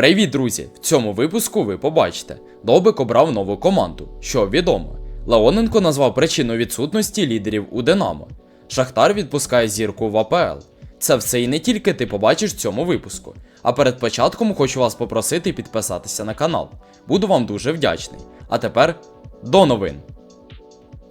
Привіт, друзі! В цьому випуску ви побачите. Довбик обрав нову команду, що відомо. Леоненко назвав причину відсутності лідерів у Динамо. Шахтар відпускає зірку в АПЛ. Це все і не тільки ти побачиш в цьому випуску. А перед початком хочу вас попросити підписатися на канал. Буду вам дуже вдячний. А тепер до новин.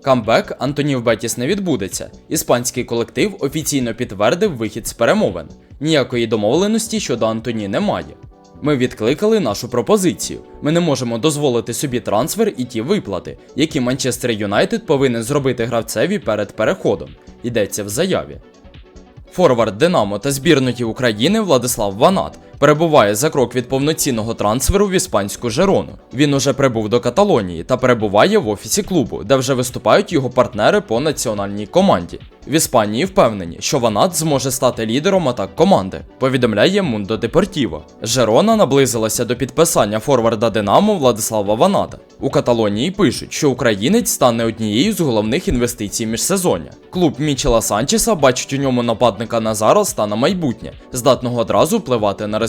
Камбек Антонів Бетіс не відбудеться. Іспанський колектив офіційно підтвердив вихід з перемовин. Ніякої домовленості щодо Антоні немає. Ми відкликали нашу пропозицію. Ми не можемо дозволити собі трансфер і ті виплати, які Манчестер Юнайтед повинен зробити гравцеві перед переходом. Йдеться в заяві. Форвард Динамо та збірної України Владислав Ванат перебуває за крок від повноцінного трансферу в іспанську Жерону. Він уже прибув до Каталонії та перебуває в офісі клубу, де вже виступають його партнери по національній команді. В Іспанії впевнені, що Ванат зможе стати лідером атак команди, повідомляє Мундо Депортіво. Жерона наблизилася до підписання форварда Динамо Владислава Ваната. У Каталонії пишуть, що українець стане однією з головних інвестицій міжсезоння. Клуб Мічела Санчеса бачить у ньому нападника на зараз та на майбутнє, здатного одразу впливати на результат.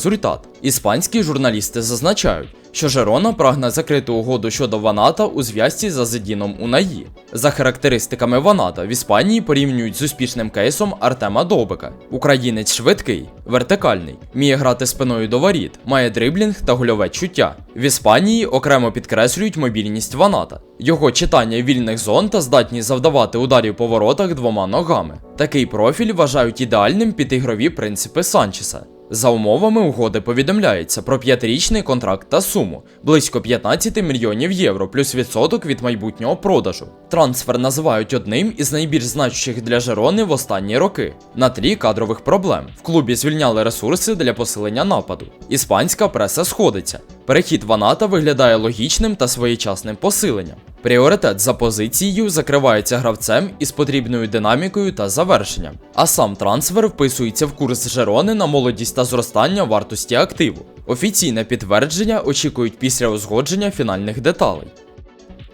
Іспанські журналісти зазначають, що Жерона прагне закрити угоду щодо Ваната у зв'язці за Зедіном Унаї. За характеристиками Ваната в Іспанії порівнюють з успішним кейсом Артема Довбика. Українець швидкий, вертикальний, вміє грати спиною до воріт, має дриблінг та гольове чуття. В Іспанії окремо підкреслюють мобільність Ваната, його читання вільних зон та здатність завдавати ударів по воротах двома ногами. Такий профіль вважають ідеальним під ігрові принципи Санчеса. За умовами угоди повідомляється про п'ятирічний контракт та суму близько 15 мільйонів євро плюс відсоток від майбутнього продажу. Трансфер називають одним із найбільш значущих для Жерони в останні роки на тлі кадрових проблем. В клубі звільняли ресурси для посилення нападу. Іспанська преса сходиться. Перехід Ваната виглядає логічним та своєчасним посиленням. Пріоритет за позицією закривається гравцем із потрібною динамікою та завершенням, а сам трансфер вписується в курс Жерони на молодість та зростання вартості активу. Офіційне підтвердження очікують після узгодження фінальних деталей.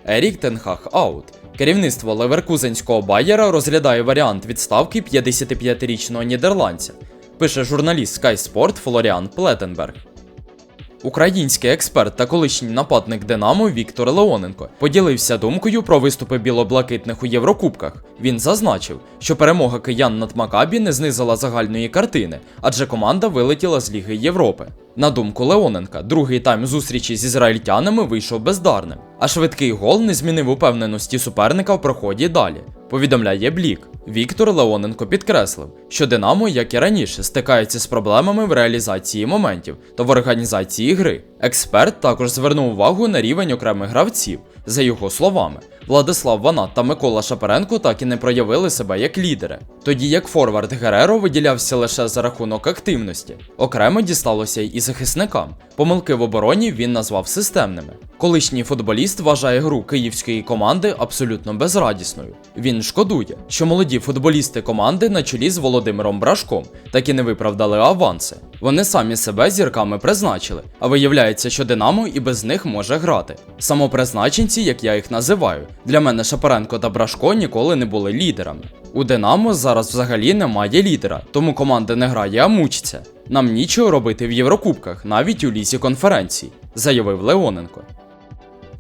Ерік Тенхах аут. Керівництво Леверкузенського Байера розглядає варіант відставки 55-річного нідерландця, пише журналіст Sky Sport Флоріан Плетенберг. Український експерт та колишній нападник Динамо Віктор Леоненко поділився думкою про виступи білоблакитних у Єврокубках. Він зазначив, що перемога киян над Макабі не знизила загальної картини, адже команда вилетіла з Ліги Європи. На думку Леоненка, другий тайм зустрічі з ізраїльтянами вийшов бездарним, а швидкий гол не змінив упевненості суперника в проході далі. Повідомляє Блік. Віктор Леоненко підкреслив, що Динамо, як і раніше, стикається з проблемами в реалізації моментів та в організації гри. Експерт також звернув увагу на рівень окремих гравців. За його словами, Владислав Ванат та Микола Шапаренко так і не проявили себе як лідери, тоді як Форвард Гереро виділявся лише за рахунок активності. Окремо дісталося й і захисникам. Помилки в обороні він назвав системними. Колишній футболіст вважає гру київської команди абсолютно безрадісною. Він шкодує, що молоді футболісти команди на чолі з Володимиром Брашком так і не виправдали аванси. Вони самі себе зірками призначили, а виявляється, що Динамо і без них може грати. Самопризначенці, як я їх називаю, для мене Шапаренко та Брашко ніколи не були лідерами. У Динамо зараз взагалі немає лідера, тому команда не грає, а мучиться. Нам нічого робити в Єврокубках, навіть у лісі конференцій, заявив Леоненко.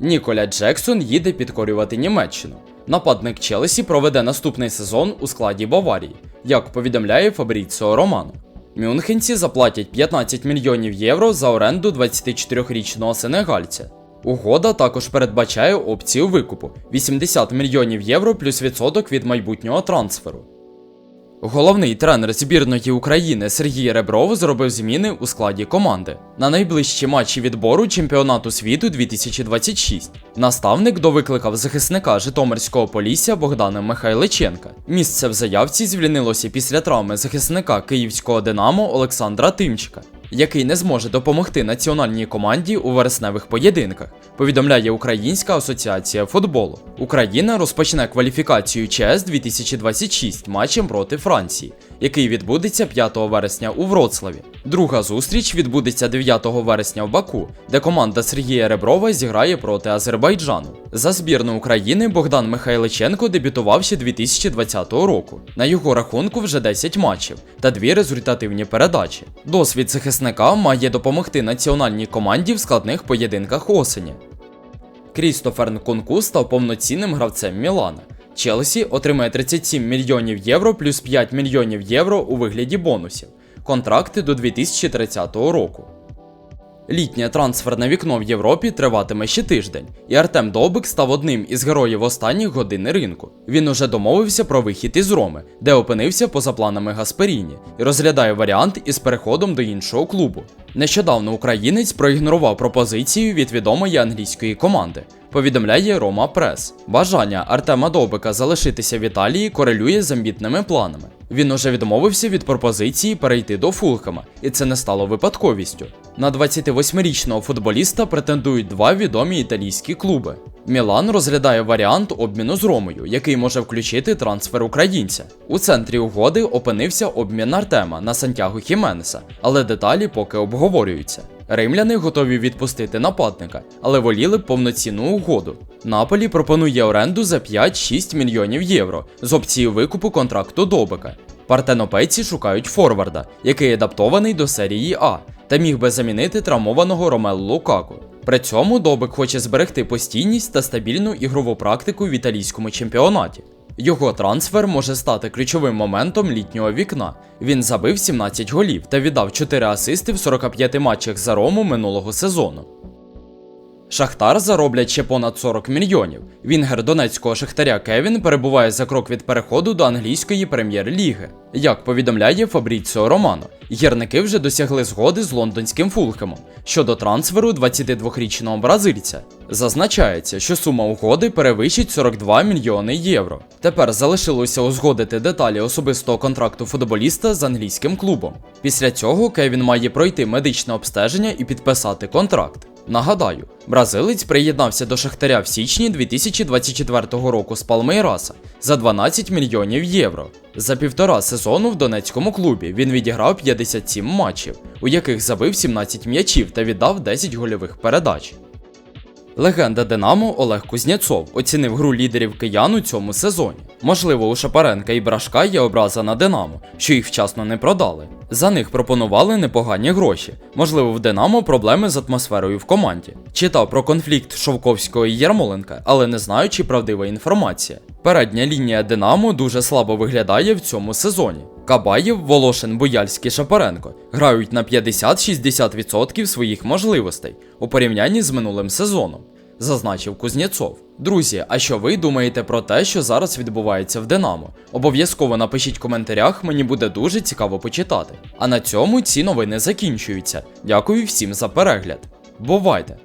Ніколя Джексон їде підкорювати Німеччину. Нападник Челсі проведе наступний сезон у складі Баварії, як повідомляє Фабріціо Романо. Мюнхенці заплатять 15 мільйонів євро за оренду 24-річного сенегальця. Угода також передбачає опцію викупу 80 мільйонів євро плюс відсоток від майбутнього трансферу. Головний тренер збірної України Сергій Ребров зробив зміни у складі команди на найближчі матчі відбору чемпіонату світу 2026. Наставник довикликав захисника Житомирського полісся Богдана Михайличенка. Місце в заявці звільнилося після травми захисника київського Динамо Олександра Тимчика, який не зможе допомогти національній команді у вересневих поєдинках. Повідомляє Українська асоціація футболу. Україна розпочне кваліфікацію ЧС 2026 матчем проти Франції, який відбудеться 5 вересня у Вроцлаві. Друга зустріч відбудеться 9 вересня в Баку, де команда Сергія Реброва зіграє проти Азербайджану. За збірну України Богдан Михайличенко дебютував ще 2020 року. На його рахунку вже 10 матчів та дві результативні передачі. Досвід захисника має допомогти національній команді в складних поєдинках осені. Крістофер Нкунку став повноцінним гравцем Мілана. Челсі отримає 37 мільйонів євро плюс 5 мільйонів євро у вигляді бонусів. Контракти до 2030 року. Літнє трансферне вікно в Європі триватиме ще тиждень, і Артем Довбик став одним із героїв останніх годин ринку. Він уже домовився про вихід із Роми, де опинився поза планами Гасперіні, і розглядає варіант із переходом до іншого клубу. Нещодавно українець проігнорував пропозицію від відомої англійської команди. Повідомляє Рома Прес. Бажання Артема Довбика залишитися в Італії корелює з амбітними планами. Він уже відмовився від пропозиції перейти до Фулхема, і це не стало випадковістю. На 28-річного футболіста претендують два відомі італійські клуби. Мілан розглядає варіант обміну з Ромою, який може включити трансфер українця. У центрі угоди опинився обмін Артема на Сантьяго Хіменеса, але деталі поки обговорюються. Римляни готові відпустити нападника, але воліли б повноцінну угоду. Наполі пропонує оренду за 5-6 мільйонів євро з опцією викупу контракту Добика. Партенопейці шукають форварда, який адаптований до серії А та міг би замінити травмованого Ромелу Лукаку. При цьому Добик хоче зберегти постійність та стабільну ігрову практику в італійському чемпіонаті. Його трансфер може стати ключовим моментом літнього вікна. Він забив 17 голів та віддав 4 асисти в 45 матчах за Рому минулого сезону. Шахтар зароблять ще понад 40 мільйонів. Вінгер донецького шахтаря Кевін перебуває за крок від переходу до англійської прем'єр-ліги. Як повідомляє Фабріціо Романо, гірники вже досягли згоди з лондонським Фулхемом щодо трансферу 22-річного бразильця. Зазначається, що сума угоди перевищить 42 мільйони євро. Тепер залишилося узгодити деталі особистого контракту футболіста з англійським клубом. Після цього Кевін має пройти медичне обстеження і підписати контракт. Нагадаю, бразилець приєднався до Шахтаря в січні 2024 року з Палмейраса за 12 мільйонів євро. За півтора сезону в донецькому клубі він відіграв 57 матчів, у яких забив 17 м'ячів та віддав 10 гольових передач. Легенда Динамо Олег Кузнєцов оцінив гру лідерів киян у цьому сезоні. Можливо, у Шапаренка і Брашка є образа на Динамо, що їх вчасно не продали. За них пропонували непогані гроші. Можливо, в Динамо проблеми з атмосферою в команді. Читав про конфлікт Шовковського і Ярмоленка, але не знаю, чи правдива інформація. Передня лінія Динамо дуже слабо виглядає в цьому сезоні. Кабаєв, Волошин, Бояльський, Шапаренко грають на 50-60% своїх можливостей у порівнянні з минулим сезоном, зазначив Кузнєцов. Друзі, а що ви думаєте про те, що зараз відбувається в Динамо? Обов'язково напишіть в коментарях, мені буде дуже цікаво почитати. А на цьому ці новини закінчуються. Дякую всім за перегляд. Бувайте!